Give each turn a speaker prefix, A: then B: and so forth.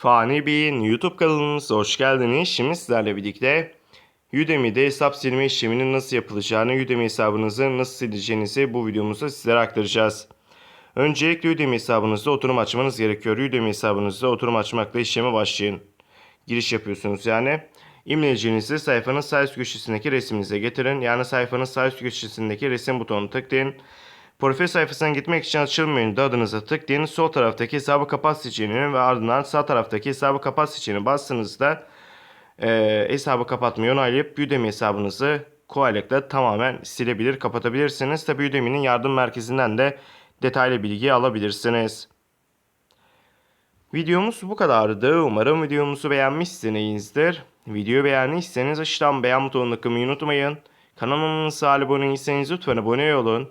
A: Fani Bey'in YouTube kanalımıza hoş geldiniz. Şimdi sizlerle birlikte Udemy'de hesap silme işleminin nasıl yapılacağını, Udemy hesabınızı nasıl sileceğinizi bu videomuzda sizlere aktaracağız. Öncelikle Udemy hesabınızda oturum açmanız gerekiyor. Udemy hesabınızda oturum açmakla işleme başlayın. Giriş yapıyorsunuz yani. İmlecinizi sayfanın sağ üst köşesindeki resminize getirin. Yani sayfanın sağ üst köşesindeki resim butonunu tıklayın. Profil sayfasına gitmek için açılım adınıza tıklayın. Sol taraftaki hesabı kapat seçeneğini ve ardından sağ taraftaki hesabı kapat seçeneğini bastığınızda e, hesabı kapatmayı onaylayıp Udemy hesabınızı kolaylıkla tamamen silebilir, kapatabilirsiniz. Tabi Udemy'nin yardım merkezinden de detaylı bilgi alabilirsiniz. Videomuz bu kadardı. Umarım videomuzu beğenmişsinizdir. Videoyu beğendiyseniz aşağıdan beğen butonuna tıklamayı unutmayın. Kanalımıza abone değilseniz lütfen abone olun.